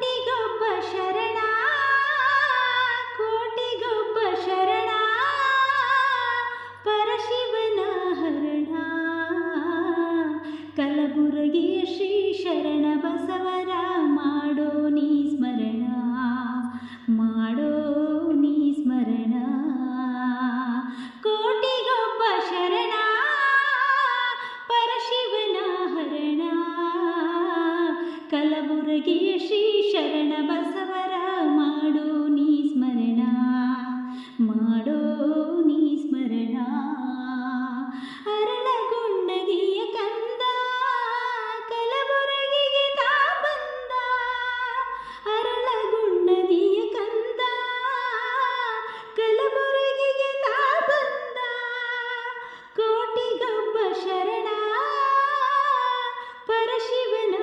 ಕೋಟಿಗೊಬ್ಬ ಶರಣ ಕೋಟಿಗೊಬ್ಬ ಶರಣ ಪರಶಿವನ ಹರಣ ಕಲಬುರಗಿಯ ಕಲಬುರಗಿ ಶ್ರೀ ಶರಣ ಬಸವರ ಮಾಡೋ ನೀ ಸ್ಮರಣ, ಮಾಡೋ ನೀ ಸ್ಮರಣ. ಅರಳಗೊಂಡಗಿಯ ಕಂದ, ಕಲಬುರಗಿಗೆ ತಾ ಬಂದ. ಅರಳಗೊಂಡಗಿಯ ಕಂದ, ಕಲಬುರಗಿಗೆ ತಾ ಬಂದ. ಕೋಟಿಗೊಬ್ಬ ಶರಣ, ಪರಶಿವನ